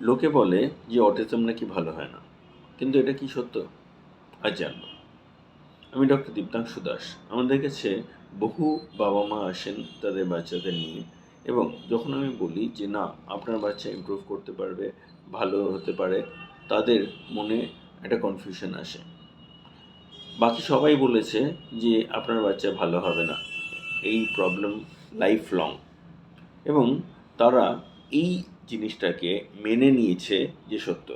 লোকে বলে যে অটিজম নাকি ভালো হয় না। কিন্তু এটা কি সত্য? আজ জানব। আমি ডক্টর দীপ্তাংশু দাস। আমাদের কাছে বহু বাবা মা আসেন তাদের বাচ্চাদের নিয়ে এবং যখন আমি বলি যে, না, আপনার বাচ্চা ইমপ্রুভ করতে পারবে, ভালো হতে পারে, তাদের মনে একটা কনফিউশন আসে। বাকি সবাই বলেছে যে, আপনার বাচ্চা ভালো হবে না। এই প্রবলেম লাইফ লং এবং তারা এই জিনিসটাকে মেনে নিয়েছে যে সত্য।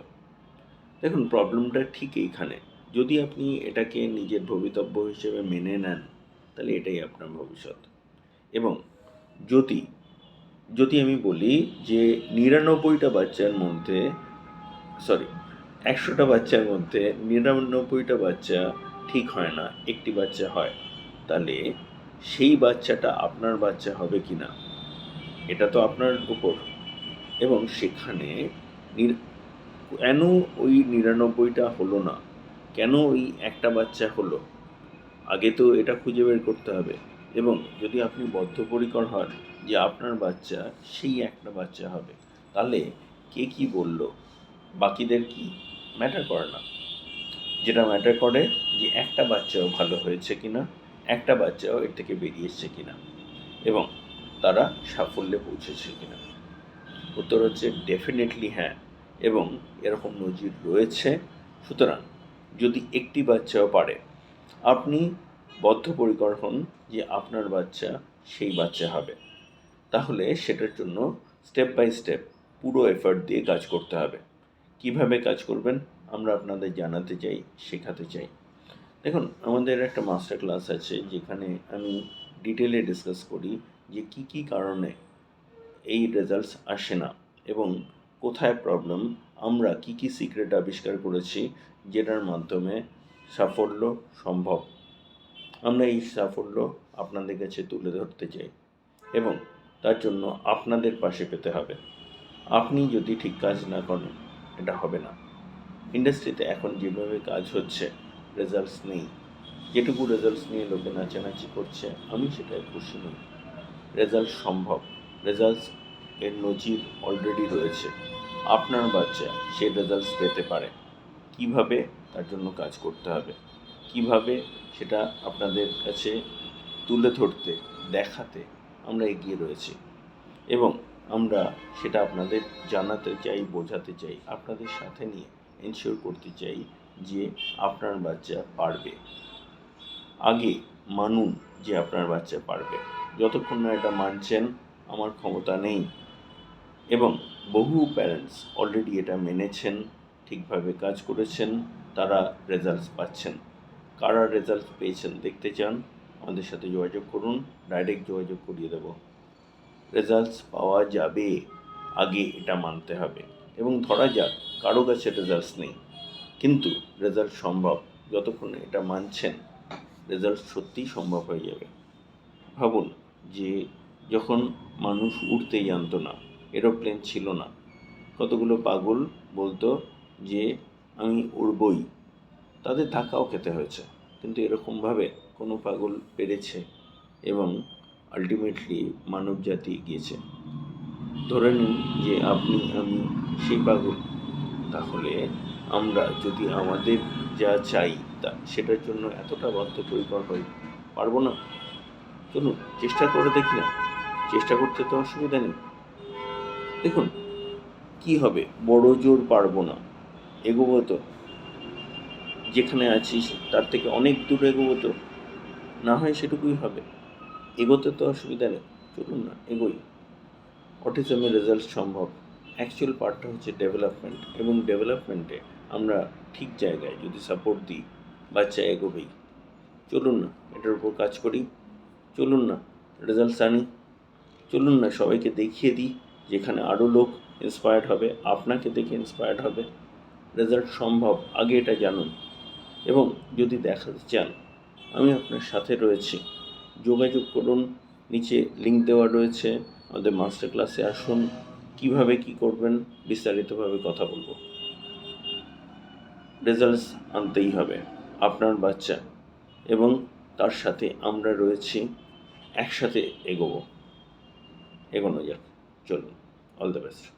দেখুন প্রবলেমটা ঠিক এইখানে। যদি আপনি এটাকে নিজের ভবিতব্য হিসেবে মেনে নেন, তাহলে এটাই আপনার ভবিষ্যৎ। এবং যদি যদি আমি বলি যে নিরানব্বইটা বাচ্চার মধ্যে সরি একশোটা বাচ্চার মধ্যে নিরানব্বইটা বাচ্চা ঠিক হয় না, একটি বাচ্চা হয়, তাহলে সেই বাচ্চাটা আপনার বাচ্চা হবে কি না এটা তো আপনার উপর। এবং সেখানে কেন ওই নিরানব্বইটা হলো না? কেন ওই একটা বাচ্চা হলো? আগে তো এটা খুঁজে বের করতে হবে। এবং যদি আপনি বদ্ধপরিকর হন যে আপনার বাচ্চা সেই একটা বাচ্চা হবে, তাহলে কে কি বলল? বাকিদের কি ম্যাটার করে না? যেটা ম্যাটার করে যে একটা বাচ্চাও ভালো হয়েছে কিনা, একটা বাচ্চাও এর থেকে বেরিয়ে এসছে কিনা, এবং তারা সাফল্যে পৌঁছেছে কিনা। উত্তর হচ্ছে ডেফিনেটলি হ্যাঁ এবং এরকম নজির রয়েছে। সুতরাং যদি একটি বাচ্চাও পারে, আপনি বদ্ধপরিকর হন যে আপনার বাচ্চা সেই বাচ্চা হবে। তাহলে সেটার জন্য স্টেপ বাই স্টেপ পুরো এফার্ট দিয়ে কাজ করতে হবে। কীভাবে কাজ করবেন আমরা আপনাদের জানাতে চাই, শেখাতে চাই। দেখুন, আমাদের একটা মাস্টার ক্লাস আছে যেখানে আমি ডিটেলে ডিসকাস করি যে কি কি কারণে এই রেজাল্টস আসে না। এবং কোথায় প্রবলেম আমরা কি কি সিক্রেট আবিষ্কার করেছি যেটার মাধ্যমে সাফল্য সম্ভব? আমরা এই সাফল্য আপনাদের কাছে তুলে ধরতে চাই এবং তার জন্য আপনাদের পাশে পেতে হবে। আপনি যদি ঠিক কাজ না করেন, এটা হবে না। ইন্ডাস্ট্রিতে এখন যেভাবে কাজ হচ্ছে রেজাল্টস নেই। যেটুকু রেজাল্টস নিয়ে লোকে নাচানাচি করছে, আমি সেটাই খুশি নই। রেজাল্ট সম্ভব। রেজাল্টস এর নজির অলরেডি রয়েছে। আপনার বাচ্চা সেই রেজাল্টস পেতে পারে। কীভাবে? তার জন্য কাজ করতে হবে। কীভাবে? সেটা আপনাদের কাছে তুলে ধরতে, দেখাতে আমরা এগিয়ে রয়েছি। এবং আমরা সেটা আপনাদের জানাতে চাই, বোঝাতে চাই, আপনাদের সাথে নিয়ে এনশিওর করতে চাই যে আপনার বাচ্চা পারবে। আগে মানুন যে আপনার বাচ্চা পারবে। যতক্ষণ না এটা মানছেন, আমার ক্ষমতা নেই এবং বহু প্যারেন্টস অলরেডি এটা মেনেছেন, ঠিকভাবে কাজ করেছেন, তারা রেজাল্টস পাচ্ছেন। কারা রেজাল্ট পেয়েছেন দেখতে চান, আমাদের সাথে যোগাযোগ করুন ডাইরেক্ট যোগাযোগ করিয়ে দেব। রেজাল্টস পাওয়া যাবে, আগে এটা মানতে হবে। এবং ধরা যাক, কারও কাছে রেজাল্টস নেই। কিন্তু রেজাল্ট সম্ভব, যতক্ষণ এটা মানছেন রেজাল্ট সত্যিই সম্ভব হয়ে যাবে। ভাবুন যে যখন মানুষ উঠতেই জানতো না এরোপ্লেন ছিল না। কতগুলো পাগল বলতো যে আমি উড়বই। তাদের ধাক্কাও খেতে হয়েছে, কিন্তু এরকমভাবে কোনো পাগল পেরেছে এবং আলটিমেটলি মানব জাতি এগিয়েছে ধরে নিন যে আপনি, আমি সেই পাগল। তাহলে আমরা যদি আমাদের যা চাই তা, সেটার জন্য এতটা বদ্ধপরিকর হই পারব না। চলুন, চেষ্টা করে দেখি না। চেষ্টা করতে তো অসুবিধা নেই। দেখুন, কি হবে? বড় জোর পারব না। এগোবো তো। যেখানে আছিস তার থেকে অনেক দূর এগোবো তো। না হয় সেটুকুই হবে। এগোতে তো অসুবিধা নেই। চলুন না, এগোই। অটিজমের রেজাল্ট সম্ভব। অ্যাকচুয়াল পার্টটা হচ্ছে ডেভেলপমেন্ট এবং ডেভেলপমেন্টে আমরা ঠিক জায়গায় যদি সাপোর্ট দিই, বাচ্চা এগোবেই। চলুন না, এটার উপর কাজ করি। চলুন না, রেজাল্টস আনি। চলুন না, সবাইকে দেখিয়ে দিই। যেখানে আরও লোক ইন্সপায়ার্ড হবে, আপনাকে দেখে ইন্সপায়ার্ড হবে। রেজাল্ট সম্ভব, আগে এটা জানুন। এবং যদি দেখাতে চান, আমি আপনার সাথে রয়েছি। যোগাযোগ করুন, নিচে লিঙ্ক দেওয়া রয়েছে। আমাদের মাস্টার ক্লাসে আসুন, কীভাবে কি করবেন, বিস্তারিতভাবে কথা বলব। রেজাল্টস আনতেই হবে, আপনার বাচ্চা। এবং তার সাথে আমরা রয়েছি, একসাথে এগোবো। এগোনো যাক, চলুন। All the best.